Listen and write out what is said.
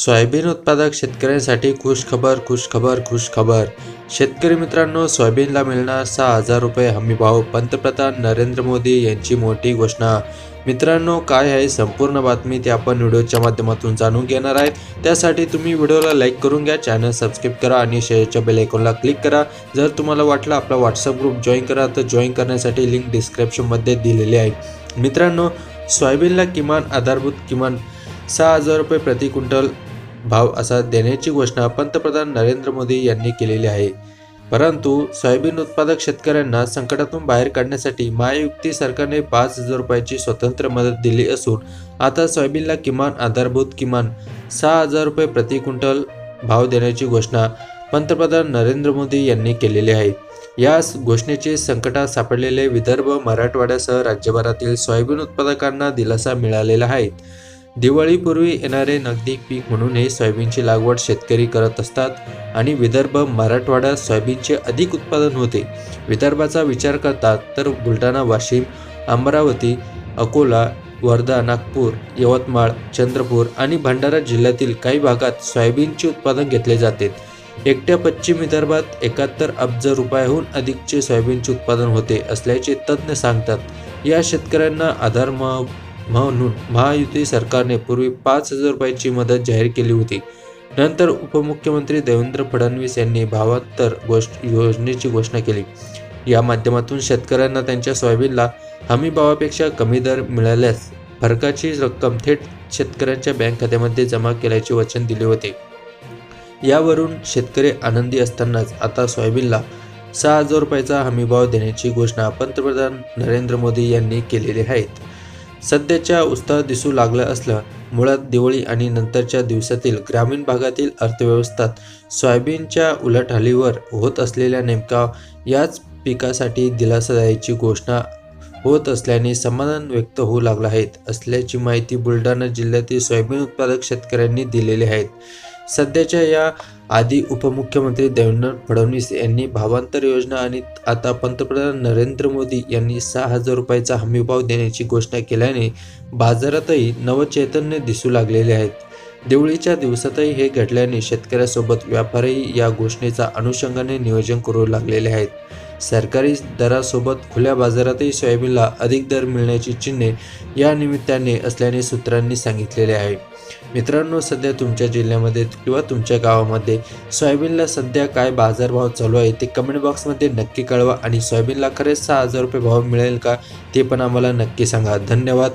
Soybean उत्पादक शेतकऱ्यांसाठी खुशखबर खुशखबर खुशखबर. शेतकरी मित्रांनो सोयाबीनला मिळणार सहा हजार रुपये हमीभाव पंतप्रधान नरेंद्र मोदी यांची मोठी घोषणा. मित्रांनो काय आहे संपूर्ण बातमी ती आपण व्हिडिओच्या माध्यमातून जाणून घेणार आहे त्यासाठी तुम्ही व्हिडिओला लाईक करून घ्या चॅनल सबस्क्राईब करा आणि शेअरच्या बेल आयकॉनला क्लिक करा. जर तुम्हाला वाटलं आपला व्हॉट्सअप ग्रुप जॉईन करा तर जॉईन करण्यासाठी लिंक डिस्क्रिप्शनमध्ये दिलेली आहे. मित्रांनो सोयाबीनला किमान आधारभूत किमान सहा हजार रुपये प्रति क्विंटल भाव असा देण्याची घोषणा पंतप्रधान नरेंद्र मोदी यांनी केलेली आहे. परंतु सोयाबीन उत्पादक शेतकऱ्यांना संकटातून बाहेर काढण्यासाठी महायुक्ती सरकारने पाच हजार रुपयाची स्वतंत्र मदत दिली असून आता सोयाबीनला किमान आधारभूत किमान सहा हजार रुपये प्रति क्विंटल भाव देण्याची घोषणा पंतप्रधान नरेंद्र मोदी यांनी केलेली आहे. या घोषणेचे संकटात सापडलेले विदर्भ मराठवाड्यासह राज्यभरातील सोयाबीन उत्पादकांना दिलासा मिळालेला आहे. दिवाळीपूर्वी येणारे नगदी पीक म्हणून हे सोयाबीनची लागवड शेतकरी करत असतात आणि विदर्भ मराठवाड्यात सोयाबीनचे अधिक उत्पादन होते. विदर्भाचा विचार करतात तर बुलढाणा वाशिम अमरावती अकोला वर्धा नागपूर यवतमाळ चंद्रपूर आणि भंडारा जिल्ह्यातील काही भागात सोयाबीनचे उत्पादन घेतले जाते. एकट्या पश्चिम विदर्भात एकाहत्तर अब्ज रुपयाहून अधिकचे सोयाबीनचे उत्पादन होते असल्याचे तज्ज्ञ सांगतात. या शेतकऱ्यांना आधार म- म्हणून महायुती सरकारने पूर्वी पाच हजार रुपयाची मदत जाहीर केली होती. नंतर उपमुख्यमंत्री देवेंद्र फडणवीस यांनी भावांतर गोष्ट योजनेची घोषणा केली. या माध्यमातून शेतकऱ्यांना त्यांच्या सोयाबीनला हमी भावापेक्षा कमी दर मिळाल्यास फरकाची रक्कम थेट शेतकऱ्यांच्या बँक खात्यामध्ये जमा केल्याचे वचन दिले होते. यावरून शेतकरी आनंदी असतानाच आता सोयाबीनला सहा हजार रुपयाचा हमीभाव देण्याची घोषणा पंतप्रधान नरेंद्र मोदी यांनी केलेली आहेत सध्याच्या उत्साह दिसू लागलं असलं मुळात दिवाळी आणि नंतरच्या दिवसातील ग्रामीण भागातील अर्थव्यवस्थात सोयाबीनच्या उलाढालीवर होत असलेल्या नेमका याच पिकासाठी दिलासा द्यायची घोषणा होत असल्याने समाधान व्यक्त होऊ लागलं आहे असल्याची माहिती बुलढाणा जिल्ह्यातील सोयाबीन उत्पादक शेतकऱ्यांनी दिलेली आहेत सध्याच्या या आधी उपमुख्यमंत्री देवेंद्र फडणवीस यांनी भावांतर योजना आणि आता पंतप्रधान नरेंद्र मोदी यांनी सहा हजार रुपयाचा हमीभाव देण्याची घोषणा केल्याने बाजारातही नवचैतन्य दिसू लागलेले आहेत. दिवाळीच्या दिवसातही हे घडल्याने शेतकऱ्यासोबत व्यापारीही या घोषणेचा अनुषंगाने नियोजन करू लागलेले आहेत. सरकारी दरासोबत खुल्या बाजारातही सोयाबीनला अधिक दर मिळण्याची चिन्हे या निमित्ताने असल्याने सूत्रांनी सांगितलेले आहे. मित्रांनो सध्या तुमच्या जिल्ह्यामध्ये किंवा तुमच्या गावामध्ये सोयाबीनला सध्या काय बाजारभाव चालू आहे ते कमेंट बॉक्समध्ये नक्की कळवा. आणि सोयाबीनला खरेच सहा हजार रुपये भाव मिळेल का ते पण आम्हाला नक्की सांगा. धन्यवाद.